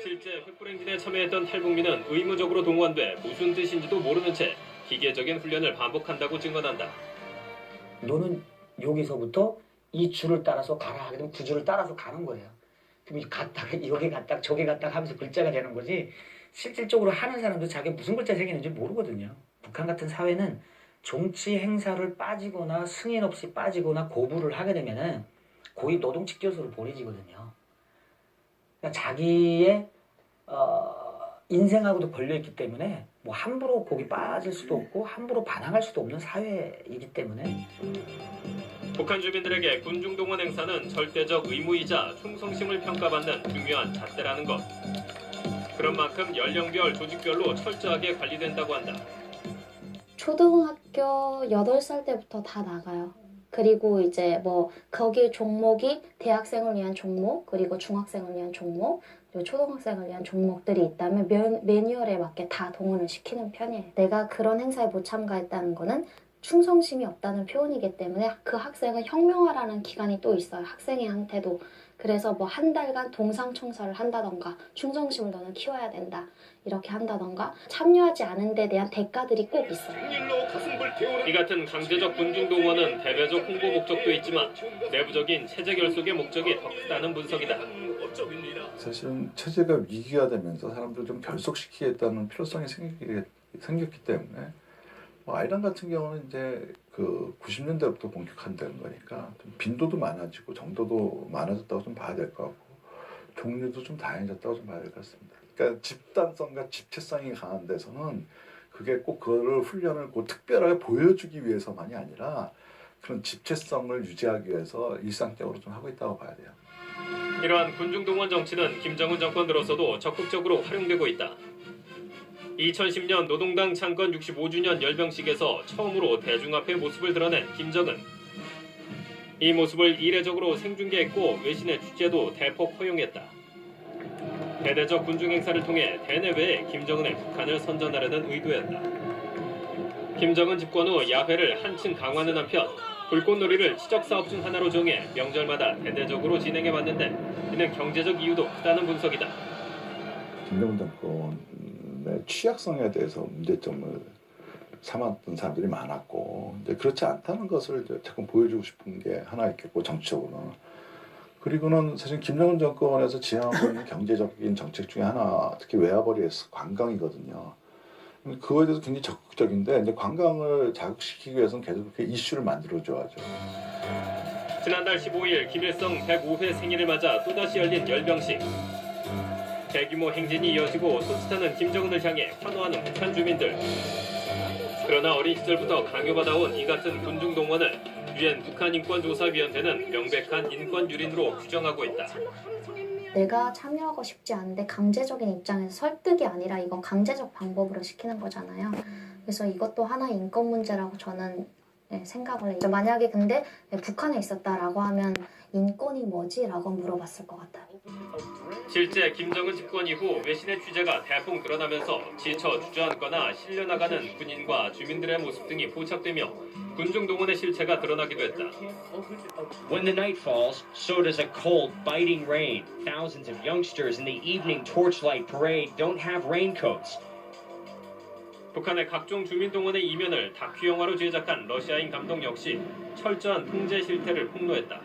실제 횃불행진에 참여했던 탈북민은 의무적으로 동원돼 무슨 뜻인지도 모르는 채 기계적인 훈련을 반복한다고 증언한다. 너는 여기서부터 이 줄을 따라서 가라 하게 되면 그 줄을 따라서 가는 거예요. 그럼 이 갔다가 여기 갔다가 저기 갔다가 하면서 글자가 되는 거지 실질적으로 하는 사람도 자기 무슨 글자 생기는지 모르거든요. 북한 같은 사회는 정치 행사를 빠지거나 승인 없이 빠지거나 고부를 하게 되면은 고위 노동직결소로 보내지거든요. 그러니까 자기의 어, 인생하고도 걸려 있기 때문에 뭐 함부로 거기 빠질 수도 없고 함부로 반항할 수도 없는 사회이기 때문에 북한 주민들에게 군중 동원 행사는 절대적 의무이자 충성심을 평가받는 중요한 잣대라는 것. 그런 만큼 연령별, 조직별로 철저하게 관리된다고 한다. 초등학교 8살 때부터 다 나가요. 그리고 이제 뭐 거기 종목이 대학생을 위한 종목, 그리고 중학생을 위한 종목, 그리고 초등학생을 위한 종목들이 있다면 매, 매뉴얼에 맞게 다 동원을 시키는 편이에요. 내가 그런 행사에 못 참가했다는 거는 충성심이 없다는 표현이기 때문에 그 학생은 혁명화라는 기간이 또 있어요. 학생회한테도. 그래서 뭐 한 달간 동상청사를 한다던가 충성심을 너는 키워야 된다. 이렇게 한다던가 참여하지 않은 데 대한 대가들이 꼭 있어요. 이 같은 강제적 군중 동원은 대외적 홍보 목적도 있지만 내부적인 체제 결속의 목적이 더 크다는 분석이다. 사실은 체제가 위기가 되면서 사람들 좀 결속시키겠다는 필요성이 생기게, 생겼기 때문에 뭐 아이란 같은 경우는 이제 그 90년대부터 본격화된 거니까 좀 빈도도 많아지고 정도도 많아졌다고 좀 봐야 될 것 같고 종류도 좀 다양해졌다고 좀 봐야 될 것 같습니다. 그러니까 집단성과 집체성이 강한 데서는 그게 꼭 그거를 훈련을 꼭 특별하게 보여주기 위해서만이 아니라 그런 집체성을 유지하기 위해서 일상적으로 좀 하고 있다고 봐야 돼요. 이러한 군중 동원 정치는 김정은 정권 들어서도 적극적으로 활용되고 있다. 2010년 노동당 창건 65주년 열병식에서 처음으로 대중 앞에 모습을 드러낸 김정은. 이 모습을 이례적으로 생중계했고 외신의 취재도 대폭 허용했다. 대대적 군중 행사를 통해 대내외에 김정은의 북한을 선전하려는 의도였다. 김정은 집권 후 야회를 한층 강화하는 한편 불꽃놀이를 치적 사업 중 하나로 정해 명절마다 대대적으로 진행해 왔는데 이는 경제적 이유도 크다는 분석이다. 김정은 정권의 취약성에 대해서 문제점을 삼았던 사람들이 많았고 이제 그렇지 않다는 것을 자꾸 보여주고 싶은 게 하나 있겠고 정치적으로는 그리고는 사실 김정은 정권에서 지향하고 있는 경제적인 정책 중에 하나 특히 외화벌이에서 관광이거든요. 그거에 대해서 굉장히 적극적인데 이제 관광을 자극시키기 위해서는 계속 그렇게 이슈를 만들어줘야죠. 지난달 15일 김일성 105회 생일을 맞아 또다시 열린 열병식. 대규모 행진이 이어지고 손짓하는 김정은을 향해 환호하는 북한 주민들. 그러나 어린 시절부터 강요받아온 이 같은 군중 동원을 유엔 북한인권조사위원회는 명백한 인권 유린으로 규정하고 있다. 내가 참여하고 싶지 않은데 강제적인 입장에서 설득이 아니라 이건 강제적 방법으로 시키는 거잖아요. 그래서 이것도 하나의 인권 문제라고 저는 네, 생각을 해요. 만약에 근데 네, 북한에 있었다라고 하면 인권이 뭐지? 라고 물어봤을 것 같아요. 실제 김정은 집권 이후 외신의 취재가 대폭 늘어나면서 지쳐 주저앉거나 실려나가는 군인과 주민들의 모습 등이 포착되며 군중 동원의 실체가 드러나기도 했다. When the night falls, so does a cold, biting rain. Thousands of youngsters in the evening torchlight parade don't have raincoats. 북한의 각종 주민 동원의 이면을 다큐 영화로 제작한 러시아인 감독 역시 철저한 통제 실태를 폭로했다.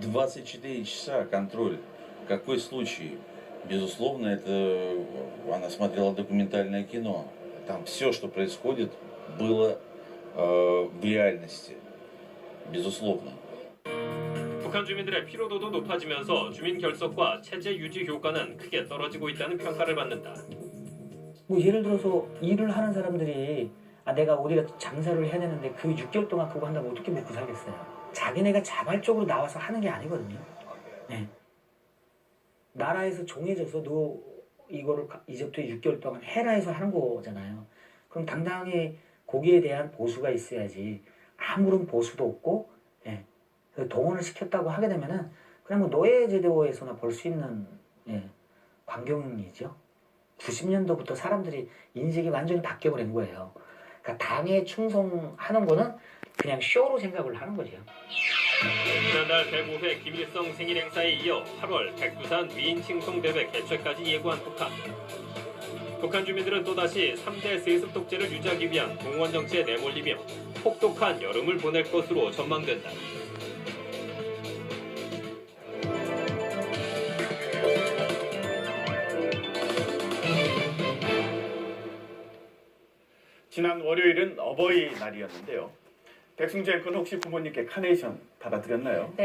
24 часа контроль. Какой случай? Безусловно, это она смотрела документальное кино. Там все, что происходит, было э, в реальности. Безусловно. 북한 주민들의 피로도도 높아지면서 주민 결속과 체제 유지 효과는 크게 떨어지고 있다는 평가를 받는다. 뭐 예를 들어서 일을 하는 사람들이 아 내가 어디가 장사를 해야 되는데 그 6개월 동안 그거 한다고 어떻게 먹고 살겠어요? 자기네가 자발적으로 나와서 하는 게 아니거든요. 네. 나라에서 정해져서 너 이거를 가- 이제부터 6개월 동안 해라 해서 하는 거잖아요. 그럼 당당히 거기에 대한 보수가 있어야지 아무런 보수도 없고 예. 그 동원을 시켰다고 하게 되면은 그냥 뭐 노예 제도에서나 볼 수 있는 예. 광경이죠. 90년도부터 사람들이 인식이 완전히 바뀌어버린 거예요. 그러니까 당에 충성하는 거는 그냥 쇼로 생각을 하는 거죠. 지난달 105회 김일성 생일 행사에 이어 8월 백두산 위인 칭송대회 개최까지 예고한 북한. 북한 주민들은 또다시 3대 세습 독재를 유지하기 위한 공원 정치에 내몰리며 혹독한 여름을 보낼 것으로 전망된다. 지난 월요일은 어버이날이었는데요. 백승재 군 혹시 부모님께 카네이션 받아드렸나요?